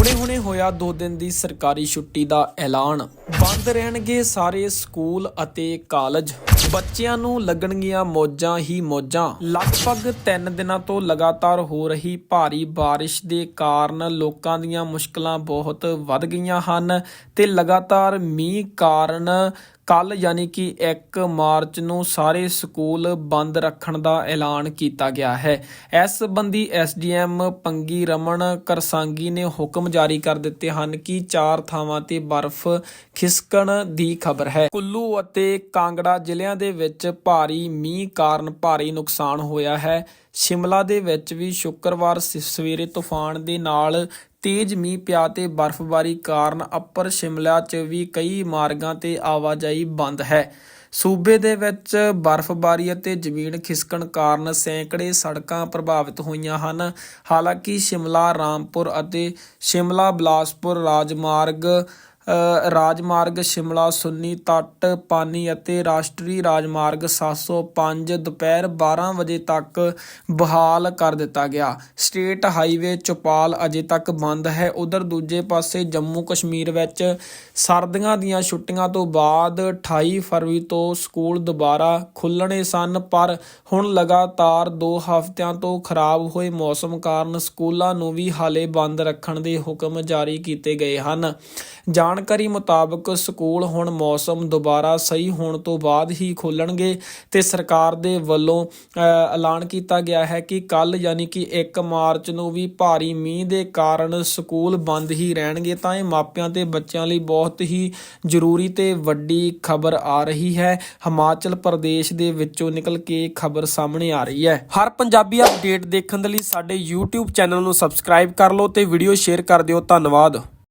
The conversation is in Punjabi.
ਹੁਣੇ-ਹੁਣੇ ਹੋਇਆ 2 ਦਿਨ ਦੀ ਸਰਕਾਰੀ ਛੁੱਟੀ ਦਾ ਐਲਾਨ। ਬੰਦ ਰਹਿਣਗੇ ਸਾਰੇ ਸਕੂਲ ਅਤੇ ਕਾਲਜ। ਬੱਚਿਆਂ ਨੂੰ ਲੱਗਣਗੀਆਂ ਮੌਜਾਂ ਹੀ ਮੌਜਾਂ। ਲਗਭਗ 3 ਦਿਨਾਂ ਤੋਂ ਲਗਾਤਾਰ ਹੋ ਰਹੀ ਭਾਰੀ ਬਾਰਿਸ਼ ਦੇ ਕਾਰਨ ਲੋਕਾਂ ਦੀਆਂ ਮੁਸ਼ਕਲਾਂ ਬਹੁਤ ਵੱਧ ਗਈਆਂ ਹਨ ਤੇ ਲਗਾਤਾਰ ਮੀਂਹ ਕਾਰਨ ਕੱਲ ਯਾਨੀ ਕਿ 1 ਮਾਰਚ ਨੂੰ ਸਾਰੇ ਸਕੂਲ ਬੰਦ ਰੱਖਣ ਦਾ ਐਲਾਨ ਕੀਤਾ ਗਿਆ ਹੈ। ਇਸ ਸੰਬੰਧੀ ਐਸਡੀਐਮ ਪੰਗੀ ਰਮਨ ਕਰਸਾਂਗੀ ਨੇ ਹੁਕਮ ਜਾਰੀ ਕਰ ਦਿੱਤੇ ਹਨ ਕਿ ਚਾਰ ਥਾਵਾਂ ਤੇ ਬਰਫ਼ ਖਿਸਕਣ ਦੀ ਖਬਰ ਹੈ। ਕੁੱਲੂ ਅਤੇ ਕਾਂਗੜਾ ਜ਼ਿਲ੍ਹਿਆਂ ਦੇ ਵਿੱਚ ਭਾਰੀ ਮੀਂਹ ਕਾਰਨ ਭਾਰੀ ਨੁਕਸਾਨ ਹੋਇਆ ਹੈ। ਸ਼ਿਮਲਾ ਦੇ ਵਿੱਚ ਵੀ ਸ਼ੁੱਕਰਵਾਰ ਸਵੇਰੇ ਤੂਫਾਨ ਦੇ ਨਾਲ ਤੇਜ਼ ਮੀਂਹ ਪਿਆ ਤੇ ਬਰਫ਼ਬਾਰੀ ਕਾਰਨ ਅੱਪਰ ਸ਼ਿਮਲਾ 'ਚ ਵੀ ਕਈ ਮਾਰਗਾਂ ਤੇ ਆਵਾਜਾਈ ਬੰਦ ਹੈ। ਸੂਬੇ ਦੇ ਵਿੱਚ ਬਰਫ਼ਬਾਰੀ ਅਤੇ ਜ਼ਮੀਨ ਖਿਸਕਣ ਕਾਰਨ ਸੈਂਕੜੇ ਸੜਕਾਂ ਪ੍ਰਭਾਵਿਤ ਹੋਈਆਂ ਹਨ। ਹਾਲਾਂਕਿ ਸ਼ਿਮਲਾ, ਰਾਮਪੁਰ ਅਤੇ ਸ਼ਿਮਲਾ, ਬਲਾਸਪੁਰ, ਰਾਜਮਾਰਗ ਰਾਜਮਾਰਗ ਸ਼ਿਮਲਾ, ਸੁੰਨੀ ਤੱਟ, ਪਾਨੀ ਅਤੇ ਰਾਸ਼ਟਰੀ ਰਾਜਮਾਰਗ 705 ਦੁਪਹਿਰ 12 ਵਜੇ ਤੱਕ ਬਹਾਲ ਕਰ ਦਿੱਤਾ ਗਿਆ। ਸਟੇਟ ਹਾਈਵੇ ਚੌਪਾਲ ਅਜੇ ਤੱਕ ਬੰਦ ਹੈ। ਉਧਰ ਦੂਜੇ ਪਾਸੇ ਜੰਮੂ ਕਸ਼ਮੀਰ ਵਿੱਚ ਸਰਦੀਆਂ ਦੀਆਂ ਛੁੱਟੀਆਂ ਤੋਂ ਬਾਅਦ 28 ਫਰਵਰੀ ਤੋਂ ਸਕੂਲ ਦੁਬਾਰਾ ਖੁੱਲਣੇ ਸਨ, ਪਰ ਹੁਣ ਲਗਾਤਾਰ 2 ਹਫ਼ਤਿਆਂ ਤੋਂ ਖਰਾਬ ਹੋਏ ਮੌਸਮ ਕਾਰਨ ਸਕੂਲਾਂ ਨੂੰ ਵੀ ਹਾਲੇ ਬੰਦ ਰੱਖਣ ਦੇ ਹੁਕਮ ਜਾਰੀ ਕੀਤੇ ਗਏ ਹਨ। ਜਾਣਕਾਰੀ ਮੁਤਾਬਕ ਸਕੂਲ ਹੁਣ ਮੌਸਮ ਦੁਬਾਰਾ ਸਹੀ ਹੋਣ ਤੋਂ ਬਾਅਦ ਹੀ ਖੋਲਣਗੇ ਤੇ ਸਰਕਾਰ ਦੇ ਵੱਲੋਂ ਐਲਾਨ ਕੀਤਾ ਗਿਆ ਹੈ ਕਿ ਕੱਲ ਯਾਨੀ ਕਿ 1 ਮਾਰਚ ਨੂੰ ਵੀ ਭਾਰੀ ਮੀਂਹ ਦੇ ਕਾਰਨ ਸਕੂਲ ਬੰਦ ਹੀ ਰਹਿਣਗੇ, ਤਾਂ ਇਹ ਮਾਪਿਆਂ ਤੇ ਬੱਚਿਆਂ ਲਈ ਬਹੁਤ ਹੀ ਜ਼ਰੂਰੀ ਤੇ ਵੱਡੀ ਖਬਰ ਆ ਰਹੀ ਹੈ। ਹਿਮਾਚਲ ਪ੍ਰਦੇਸ਼ ਦੇ ਵਿੱਚੋਂ ਨਿਕਲ ਕੇ ਖਬਰ ਸਾਹਮਣੇ ਆ ਰਹੀ ਹੈ। ਹਰ ਪੰਜਾਬੀ ਅਪਡੇਟ ਦੇਖਣ ਦੇ ਲਈ ਸਾਡੇ YouTube ਚੈਨਲ ਨੂੰ ਸਬਸਕ੍ਰਾਈਬ ਕਰ ਲਓ ਤੇ ਵੀਡੀਓ ਸ਼ੇਅਰ ਕਰ ਦਿਓ। ਧੰਨਵਾਦ।